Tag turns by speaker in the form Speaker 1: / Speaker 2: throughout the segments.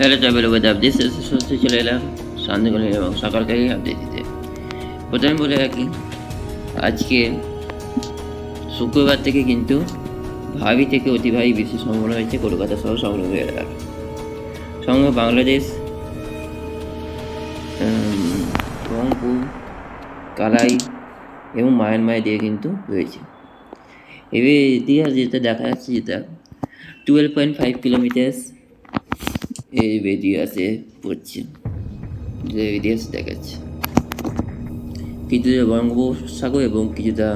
Speaker 1: Travel ওয়েদ update সস্তে চলে এলাম শান্তিগুলি এবং সকালকারই আপডেট দিতে। প্রথমে বলে রাখি, আজকে শুক্রবার থেকে কিন্তু ভাবি থেকে অতিবাহী বৃষ্টির সম্ভাবনা হয়েছে, কলকাতা সহ সংলগ্ন এলাকার সঙ্গে বাংলাদেশ রংপুর, কালাই এবং মায়ানমার দিয়ে কিন্তু রয়েছে। এবার ইতিহাস যেটা দেখা যাচ্ছে যেটা টুয়েলভ পয়েন্ট ফাইভ কিলোমিটার এই রেডিয়াসে পড়ছে। যে রেডিয়াস দেখাচ্ছে। কিছুটা বঙ্গোপসাগর এবং কিছুটা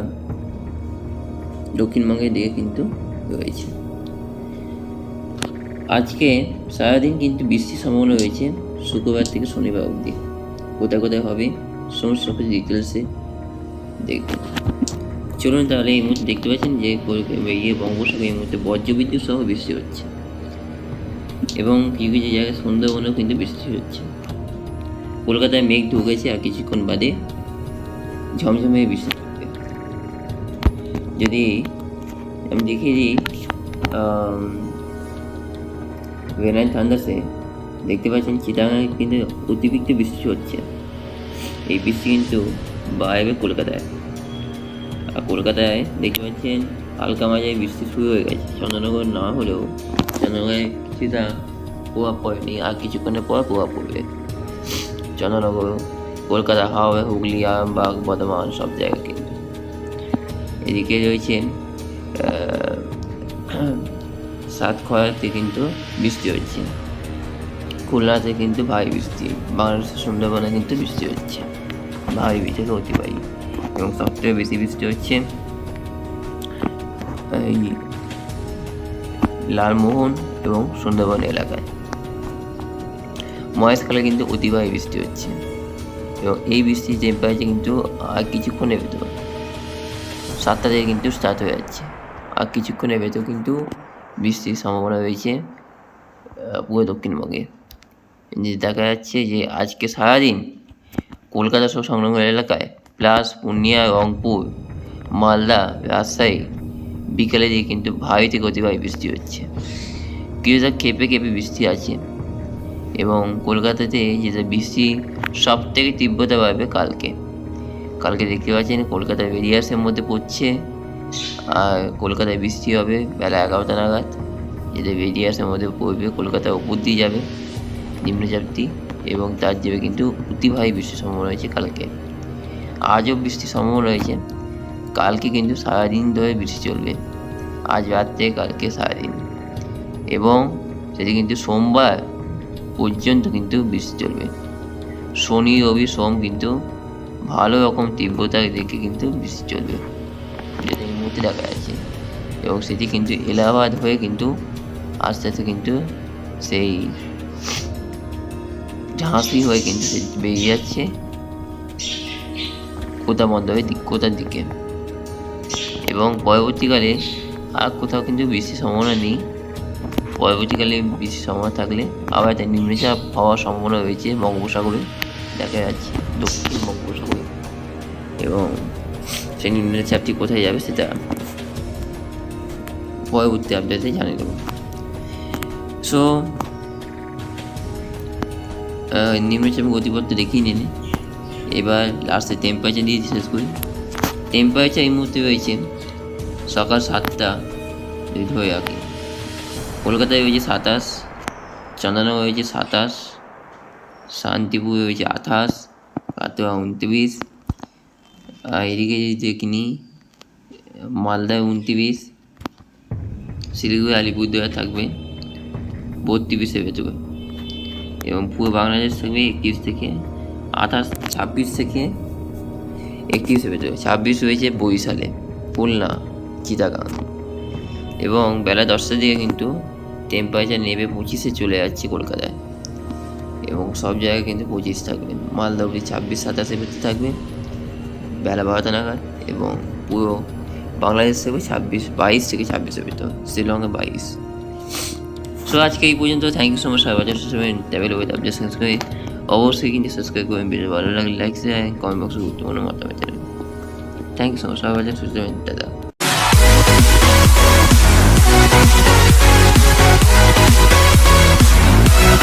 Speaker 1: দক্ষিণবঙ্গের দিকে কিন্তু রয়েছে। আজকে সারাদিন কিন্তু বৃষ্টির সম্ভাবনা রয়েছে শুক্রবার থেকে শনিবার অবধি। কোথায় কোথায় হবে সমস্ত কিছু ডিটেলসে দেখবেন চলুন তাহলে এই মুহূর্তে দেখতে পাচ্ছেন যে বঙ্গোপসাগর এই মুহূর্তে বজ্রবিদ্যুৎ সহ বৃষ্টি হচ্ছে। এবং কিছু কিছু জায়গায় সুন্দরবনেও কিন্তু বৃষ্টি হচ্ছে। কলকাতায় মেঘ ঢুকেছে আর কিছুক্ষণ বাদে ঝমঝমে বৃষ্টি থাকবে। যদি আমি দেখিয়ে দিই ভেনাইল থান্ডাসে দেখতে পাচ্ছেন চিটাগাঙে কিন্তু অতিরিক্ত বৃষ্টি হচ্ছে। এই বৃষ্টি কিন্তু বাইরে কলকাতায়। আর কলকাতায় দেখতে পাচ্ছেন হালকা মাঝে বৃষ্টি শুরু হয়ে গেছে। চন্দ্রনগর না হলেও চন্দ্রনগরে কিছুটা প্রভাব পড়েনি, আর কিছুক্ষণের পর প্রভাব পড়বে। চন্দ্রনগর, কলকাতা, হাওড়া, হুগলি, আরামবাগ, বর্ধমান, সব জায়গায় কিন্তু এদিকে রয়েছে সাতক্ষড়াতে কিন্তু বৃষ্টি হচ্ছে। খুলনাতে কিন্তু ভারী বৃষ্টি, বাংলাদেশের সুন্দরবনে কিন্তু বৃষ্টি হচ্ছে। ভারী থেকে অতিবাহী। এবং সবথেকে বেশি বৃষ্টি হচ্ছে এই লালমোহন এবং সুন্দরবন এলাকায়। মহেশখালে কিন্তু অতিবাহী বৃষ্টি হচ্ছে এবং এই বৃষ্টির টেম্পারেচার কিন্তু আর কিছুক্ষণের ভেতর। সাতটা থেকে কিন্তু স্টার্ট হয়ে যাচ্ছে। আর কিছুক্ষণের ভেতর কিন্তু বৃষ্টির সম্ভাবনা রয়েছে পুরো দক্ষিণবঙ্গে। যে দেখা যাচ্ছে যে আজকে সারাদিন কলকাতা সহ সংলগ্ন এলাকায় প্লাস পূর্ণিয়া রংপুর, মালদা, রাজশাহী বিকেলে দিয়ে কিন্তু ভারী থেকে অতিবাহী বৃষ্টি হচ্ছে। কিছুটা কেঁপে কেঁপে বৃষ্টি আছে এবং কলকাতাতে যেটা বৃষ্টি সব থেকে তীব্রতা বাড়বে কালকে। কালকে দেখতে পাচ্ছেন কলকাতা বেরিয়াসের মধ্যে পড়ছে, আর কলকাতায় বৃষ্টি হবে বেলা এগারোটা নাগাদ। যেটা বেরিয়াসের মধ্যে পড়বে কলকাতা উপর দিয়ে যাবে নিম্নচাপটি এবং তার যাবে কিন্তু অতিবাহী বৃষ্টির সম্ভাবনা রয়েছে কালকে। আজও বৃষ্টির সম্ভাবনা রয়েছে। কালকে কিন্তু সারাদিন ধরে বৃষ্টি চলবে। আজ রাত থেকে কালকে সারাদিন। এবং সেটি কিন্তু সোমবার পর্যন্ত কিন্তু বৃষ্টি চলবে। শনি, রবি, সোম কিন্তু ভালো রকম তীব্রতা দেখে কিন্তু বৃষ্টি চলবে। যেটা এই মুহূর্তে দেখা যাচ্ছে। এবং সেটি কিন্তু এলাহাবাদ হয়ে কিন্তু আস্তে আস্তে কিন্তু সেই ঝাঁসি হয়ে কিন্তু সে বেরিয়ে যাচ্ছে কোথা বন্ধ হয়ে দিক কোথার দিকে। এবং পরবর্তীকালে আর কোথাও কিন্তু বৃষ্টির সম্ভাবনা নেই। পরবর্তীকালে বৃষ্টির সম্ভাবনা থাকলে আবার একটা নিম্নচাপ হওয়ার সম্ভাবনা রয়েছে বঙ্গোপসাগরে। দেখা যাচ্ছে দক্ষিণ বঙ্গোপসাগরে। এবং সেই নিম্নচাপটি কোথায় যাবে সেটা পরবর্তী আপডেটে জানিয়ে দেবো। সো নিম্নচাপের গতিপথ তো দেখিয়ে নিলে এবার লাস্টে টেম্পারেচার দিয়ে শেষ করি। টেম্পারেচার এই মুহূর্তে রয়েছে সকাল সাতটা যদি ধরে রাখি কলকাতায় রয়েছে সাতাশ, চন্দননগর রয়েছে সাতাশ, শান্তিপুর রয়েছে আঠাশ কাটোয়া উনত্রিশ, আর এদিকে যদি দেখি মালদায় উনত্রিশ, শিলিগুড়ি, আলিপুরদুয়ার থাকবে বত্রিশের ভেতরে এবং পুরো বাংলাদেশ থাকবে একত্রিশ থেকে আঠাশ, ছাব্বিশ থেকে একত্রিশে ভেতরে ছাব্বিশ রয়েছে বরিশালে, খুলনা। চিটাগাং এবং বেলা দশটার দিকে কিন্তু টেম্পারেচার নেবে পঁচিশে চলে যাচ্ছে কলকাতায়। এবং সব জায়গায় কিন্তু পঁচিশ থাকবে। মালদা অবধি ছাব্বিশ সাতাশের ভেতরে থাকবে বেলা বারোটা নাগাদ এবং পুরো বাংলাদেশ থাকবে ছাব্বিশ, বাইশ থেকে ছাব্বিশের ভেতর শ্রীলঙ্কা বাইশ। সো আজকে এই পর্যন্ত। থ্যাংক ইউ সো মাচ সবাই। বাজার সুসমেন ট্যাবেল ওয়েদ আপডেট সাবস্ক্রাইব অবশ্যই কিন্তু সাবস্ক্রাইব করবেন। ভিডিও ভালো লাগলে লাইক শেয়ার কমেন্ট বক্সে গুরুত্বপূর্ণ মতামত থ্যাংক ইউ সো মাচ সবাই। বাজার দাদা